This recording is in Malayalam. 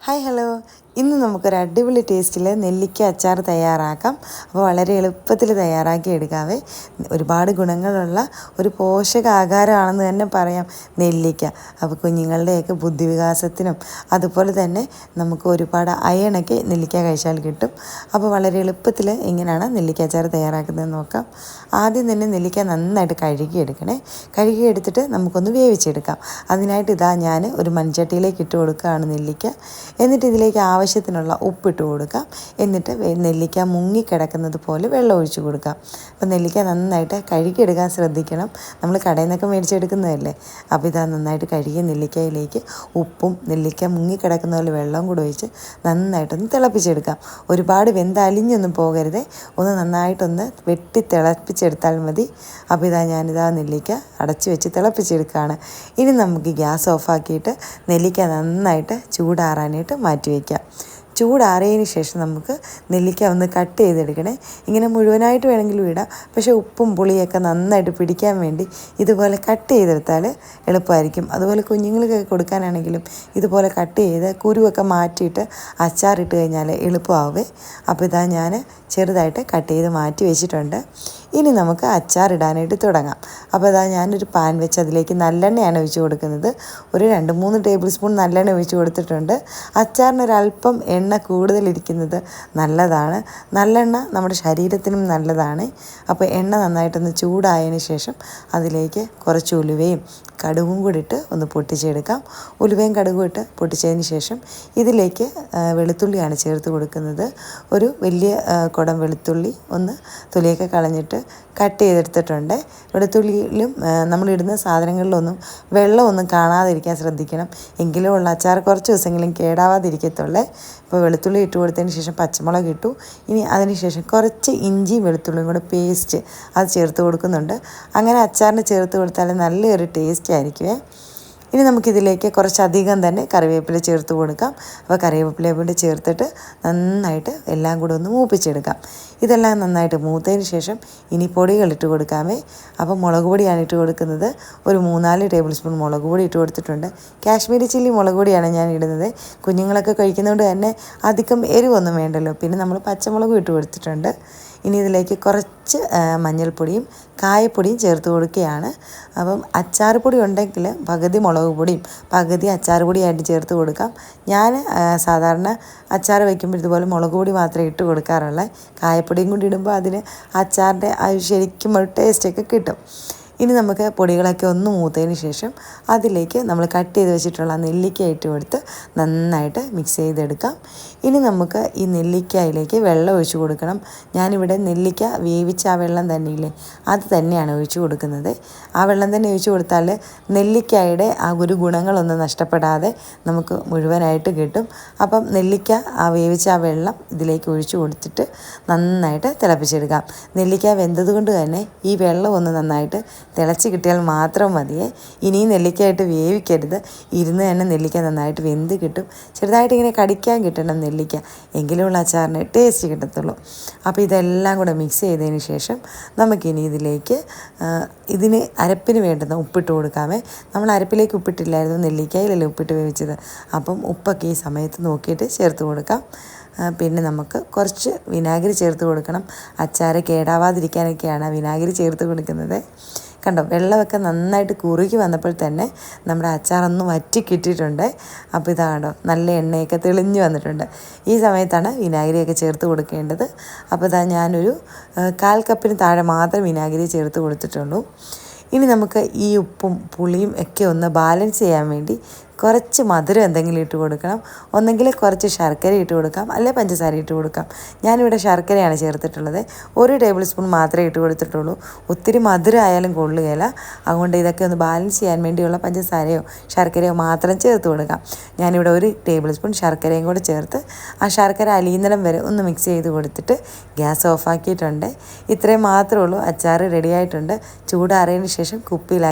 ഹായ് ഹലോ ഇന്ന് നമുക്കൊരു അടിപൊളി ടേസ്റ്റിൽ നെല്ലിക്ക അച്ചാർ തയ്യാറാക്കാം. അപ്പോൾ വളരെ എളുപ്പത്തിൽ തയ്യാറാക്കി എടുക്കാവേ. ഒരുപാട് ഗുണങ്ങളുള്ള ഒരു പോഷകാഹാരമാണെന്ന് തന്നെ പറയാം നെല്ലിക്ക. അപ്പോൾ കുഞ്ഞുങ്ങളുടെയൊക്കെ ബുദ്ധിവികാസത്തിനും അതുപോലെ തന്നെ നമുക്ക് ഒരുപാട് അയണൊക്കെ നെല്ലിക്ക കഴിച്ചാൽ കിട്ടും. അപ്പോൾ വളരെ എളുപ്പത്തിൽ എങ്ങനെയാണ് നെല്ലിക്ക അച്ചാർ തയ്യാറാക്കുന്നത് നോക്കാം. ആദ്യം തന്നെ നെല്ലിക്ക നന്നായിട്ട് കഴുകിയെടുക്കണേ. കഴുകിയെടുത്തിട്ട് നമുക്കൊന്ന് വേവിച്ചെടുക്കാം. അതിനായിട്ട് ഇതാ ഞാൻ ഒരു മൺചട്ടിയിലേക്ക് ഇട്ട് കൊടുക്കുകയാണ് നെല്ലിക്ക. എന്നിട്ട് ഇതിലേക്ക് ആവശ്യത്തിനുള്ള ഉപ്പിട്ട് കൊടുക്കാം. എന്നിട്ട് നെല്ലിക്ക മുങ്ങിക്കിടക്കുന്നത് പോലെ വെള്ളം ഒഴിച്ച് കൊടുക്കാം. അപ്പോൾ നെല്ലിക്ക നന്നായിട്ട് കഴുകിയെടുക്കാൻ ശ്രദ്ധിക്കണം. നമ്മൾ കടയിൽ നിന്നൊക്കെ മേടിച്ചെടുക്കുന്നതല്ലേ? അപ്പോൾ ഇതാ നന്നായിട്ട് കഴുകിയ നെല്ലിക്കയിലേക്ക് ഉപ്പും നെല്ലിക്ക മുങ്ങിക്കിടക്കുന്ന പോലെ വെള്ളവും കൂടെ ഒഴിച്ച് നന്നായിട്ടൊന്ന് തിളപ്പിച്ചെടുക്കാം. ഒരുപാട് വെന്തലിഞ്ഞൊന്നും പോകരുതേ. ഒന്ന് നന്നായിട്ടൊന്ന് വെട്ടി തിളപ്പിച്ചെടുത്താൽ മതി. അപ്പോൾ ഇതാ ഞാനിതാ നെല്ലിക്ക അടച്ചു വെച്ച് തിളപ്പിച്ചെടുക്കുകയാണ്. ഇനി നമുക്ക് ഗ്യാസ് ഓഫാക്കിയിട്ട് നെല്ലിക്ക നന്നായിട്ട് ചൂടാറാനായിട്ട് മാറ്റി വയ്ക്കാം. ചൂടാറിയതിന് ശേഷം നമുക്ക് നെല്ലിക്ക ഒന്ന് കട്ട് ചെയ്തെടുക്കണേ. ഇങ്ങനെ മുഴുവനായിട്ട് വേണമെങ്കിലും ഇടാം. പക്ഷേ ഉപ്പും പുളിയൊക്കെ നന്നായിട്ട് പിടിക്കാൻ വേണ്ടി ഇതുപോലെ കട്ട് ചെയ്തെടുത്താൽ എളുപ്പമായിരിക്കും. അതുപോലെ കുഞ്ഞുങ്ങൾക്ക് കൊടുക്കാനാണെങ്കിലും ഇതുപോലെ കട്ട് ചെയ്ത് കുരുവൊക്കെ മാറ്റിയിട്ട് അച്ചാറിട്ട് കഴിഞ്ഞാൽ എളുപ്പമാവേ. അപ്പോൾ ഇതാ ഞാൻ ചെറുതായിട്ട് കട്ട് ചെയ്ത് മാറ്റി വെച്ചിട്ടുണ്ട്. ഇനി നമുക്ക് അച്ചാർ ഇടാനായിട്ട് തുടങ്ങാം. അപ്പോൾ അതാ ഞാനൊരു പാൻ വെച്ച് അതിലേക്ക് നല്ലെണ്ണയാണ് ഒഴിച്ച് കൊടുക്കുന്നത്. ഒരു രണ്ട് മൂന്ന് ടേബിൾ സ്പൂൺ നല്ലെണ്ണ ഒഴിച്ച് കൊടുത്തിട്ടുണ്ട്. അച്ചാറിനൊരല്പം എണ്ണ കൂടുതലിരിക്കുന്നത് നല്ലതാണ്. നല്ലെണ്ണ നമ്മുടെ ശരീരത്തിനും നല്ലതാണ്. അപ്പോൾ എണ്ണ നന്നായിട്ടൊന്ന് ചൂടായതിന് ശേഷം അതിലേക്ക് കുറച്ച് ഉലുവയും കടുകും കൂടി ഇട്ട് ഒന്ന് പൊട്ടിച്ചെടുക്കാം. ഉലുവയും കടുകും ഇട്ട് പൊട്ടിച്ചതിന് ശേഷം ഇതിലേക്ക് വെളുത്തുള്ളിയാണ് ചേർത്ത് കൊടുക്കുന്നത്. ഒരു വലിയ കുടം വെളുത്തുള്ളി ഒന്ന് തൊലിയൊക്കെ കളഞ്ഞിട്ട് കട്ട് ചെയ്തെടുത്തിട്ടുണ്ട് വെളുത്തുള്ളിയിലും നമ്മളിടുന്ന സാധനങ്ങളിലൊന്നും വെള്ളമൊന്നും കാണാതിരിക്കാൻ ശ്രദ്ധിക്കണം. എങ്കിലും ഉള്ള അച്ചാർ കുറച്ച് ദിവസമെങ്കിലും കേടാവാതിരിക്കത്തുള്ളേ. ഇപ്പോൾ വെളുത്തുള്ളി ഇട്ട് കൊടുത്തതിന് ശേഷം പച്ചമുളക് ഇട്ടു. ഇനി അതിന് ശേഷം കുറച്ച് ഇഞ്ചിയും വെളുത്തുള്ളിയും കൂടെ പേസ്റ്റ് അത് ചേർത്ത് കൊടുക്കുന്നുണ്ട്. അങ്ങനെ അച്ചാറിന് ചേർത്ത് കൊടുത്താൽ നല്ലൊരു ടേസ്റ്റ് ആയിരിക്കുമേ ഇനി നമുക്കിതിലേക്ക് കുറച്ചധികം തന്നെ കറിവേപ്പില ചേർത്ത് കൊടുക്കാം. അപ്പോൾ കറിവേപ്പില കൂടി ചേർത്തിട്ട് നന്നായിട്ട് എല്ലാം കൂടെ ഒന്ന് മൂപ്പിച്ചെടുക്കാം. ഇതെല്ലാം നന്നായിട്ട് മൂത്തതിന് ശേഷം ഇനി പൊടികൾ ഇട്ട് കൊടുക്കാമേ. അപ്പോൾ മുളക് പൊടിയാണ് ഇട്ട് കൊടുക്കുന്നത്. ഒരു മൂന്നാൽ ടേബിൾ സ്പൂൺ മുളക് പൊടി ഇട്ട് കൊടുത്തിട്ടുണ്ട്. കാശ്മീരി ചില്ലി മുളക് പൊടിയാണ് ഞാൻ ഇടുന്നത്. കുഞ്ഞുങ്ങളൊക്കെ കഴിക്കുന്നതുകൊണ്ട് തന്നെ അധികം എരിവൊന്നും വേണ്ടല്ലോ. പിന്നെ നമ്മൾ പച്ചമുളകും ഇട്ട് കൊടുത്തിട്ടുണ്ട്. ഇനി ഇതിലേക്ക് കുറച്ച് മഞ്ഞൾപ്പൊടിയും കായപ്പൊടിയും ചേർത്ത് കൊടുക്കുകയാണ്. അപ്പം അച്ചാർ പൊടി ഉണ്ടെങ്കിൽ പകുതി മുളക് പൊടിയും പകുതി അച്ചാർ പൊടിയായിട്ട് ചേർത്ത് കൊടുക്കാം. ഞാൻ സാധാരണ അച്ചാർ വയ്ക്കുമ്പോൾ ഇതുപോലെ മുളക് പൊടി മാത്രമേ ഇട്ട് കൊടുക്കാറുള്ളൂ. കായപ്പൊടിയും കൂടി ഇടുമ്പോൾ അതിന് അച്ചാറിന്റെ ശരിക്കും ഒരു ടേസ്റ്റൊക്കെ കിട്ടും. ഇനി നമുക്ക് പൊടികളൊക്കെ ഒന്ന് മൂത്തതിന് ശേഷം അതിലേക്ക് നമ്മൾ കട്ട് ചെയ്ത് വെച്ചിട്ടുള്ള നെല്ലിക്ക ഇട്ട് കൊടുത്ത് നന്നായിട്ട് മിക്സ് ചെയ്തെടുക്കാം. ഇനി നമുക്ക് ഈ നെല്ലിക്കയിലേക്ക് വെള്ളം ഒഴിച്ചു കൊടുക്കണം. ഞാനിവിടെ നെല്ലിക്ക വേവിച്ച ആ വെള്ളം തന്നെയില്ലേ അത് തന്നെയാണ് ഒഴിച്ചു കൊടുക്കുന്നത്. ആ വെള്ളം തന്നെ ഒഴിച്ചു കൊടുത്താൽ നെല്ലിക്കയുടെ ആ ഒരു ഗുണങ്ങളൊന്നും നഷ്ടപ്പെടാതെ നമുക്ക് മുഴുവനായിട്ട് കിട്ടും. അപ്പം നെല്ലിക്ക ആ വേവിച്ച ആ വെള്ളം ഇതിലേക്ക് ഒഴിച്ചു കൊടുത്തിട്ട് നന്നായിട്ട് തിളപ്പിച്ചെടുക്കാം. നെല്ലിക്ക വെന്തത് കൊണ്ട് തന്നെ ഈ വെള്ളം ഒന്ന് നന്നായിട്ട് തിളച്ച് കിട്ടിയാൽ മാത്രം മതിയേ. ഇനിയും നെല്ലിക്കയായിട്ട് വേവിക്കരുത്. ഇരുന്ന് തന്നെ നെല്ലിക്ക നന്നായിട്ട് വെന്ത് കിട്ടും. ചെറുതായിട്ട് ഇങ്ങനെ കടിക്കാൻ കിട്ടണം നെല്ലിക്ക. എങ്കിലുള്ള അച്ചാറിന് ടേസ്റ്റ് കിട്ടത്തുള്ളൂ. അപ്പോൾ ഇതെല്ലാം കൂടെ മിക്സ് ചെയ്തതിന് ശേഷം നമുക്കിനി ഇതിലേക്ക് ഇതിന് അരപ്പിന് വേണ്ടുന്ന ഉപ്പിട്ട് കൊടുക്കാമേ. നമ്മൾ അരപ്പിലേക്ക് ഉപ്പിട്ടില്ലായിരുന്നു നെല്ലിക്കയിലല്ലേ ഉപ്പിട്ട് വേവിച്ചത്. അപ്പം ഉപ്പൊക്കെ ഈ സമയത്ത് നോക്കിയിട്ട് ചേർത്ത് കൊടുക്കാം. പിന്നെ നമുക്ക് കുറച്ച് വിനാഗിരി ചേർത്ത് കൊടുക്കണം. അച്ചാർ കേടാവാതിരിക്കാനൊക്കെയാണ് വിനാഗിരി ചേർത്ത് കൊടുക്കുന്നത്. കണ്ടോ വെള്ളമൊക്കെ നന്നായിട്ട് കുറുകി വന്നപ്പോൾ തന്നെ നമ്മുടെ അച്ചാറൊന്ന് വറ്റി കിട്ടിയിട്ടുണ്ട്. അപ്പോൾ ഇതാ കണ്ടോ നല്ല എണ്ണയൊക്കെ തെളിഞ്ഞു വന്നിട്ടുണ്ട്. ഈ സമയത്താണ് വിനാഗിരിയൊക്കെ ചേർത്ത് കൊടുക്കേണ്ടത്. അപ്പോൾ ഇതാ ഞാനൊരു കാൽ കപ്പിന് താഴെ മാത്രം വിനാഗിരി ചേർത്ത് കൊടുത്തിട്ടുള്ളൂ. ഇനി നമുക്ക് ഈ ഉപ്പും പുളിയും ഒക്കെ ഒന്ന് ബാലൻസ് ചെയ്യാൻ വേണ്ടി കുറച്ച് മധുരം എന്തെങ്കിലും ഇട്ട് കൊടുക്കണം. ഒന്നെങ്കിൽ കുറച്ച് ശർക്കര ഇട്ട് കൊടുക്കാം. അല്ലെങ്കിൽ പഞ്ചസാര ഇട്ട് കൊടുക്കാം. ഞാനിവിടെ ശർക്കരയാണ് ചേർത്തിട്ടുള്ളത്. ഒരു ടേബിൾ സ്പൂൺ മാത്രമേ ഇട്ട് കൊടുത്തിട്ടുള്ളൂ. ഒത്തിരി മധുരം ആയാലും കൊള്ളുകയില്ല. അതുകൊണ്ട് ഇതൊക്കെ ഒന്ന് ബാലൻസ് ചെയ്യാൻ വേണ്ടിയുള്ള പഞ്ചസാരയോ ശർക്കരയോ മാത്രം ചേർത്ത് കൊടുക്കാം. ഞാനിവിടെ ഒരു ടേബിൾ സ്പൂൺ ശർക്കരയും കൂടെ ചേർത്ത് ആ ശർക്കര അലിയുന്നിടം വരെ ഒന്ന് മിക്സ് ചെയ്ത് കൊടുത്തിട്ട് ഗ്യാസ് ഓഫാക്കിയിട്ടുണ്ട് ഇത്രയും മാത്രമേ ഉള്ളൂ. അച്ചാർ റെഡിയായിട്ടുണ്ട് ചൂടാറിയതിന് ശേഷം കുപ്പിയിലാക്കി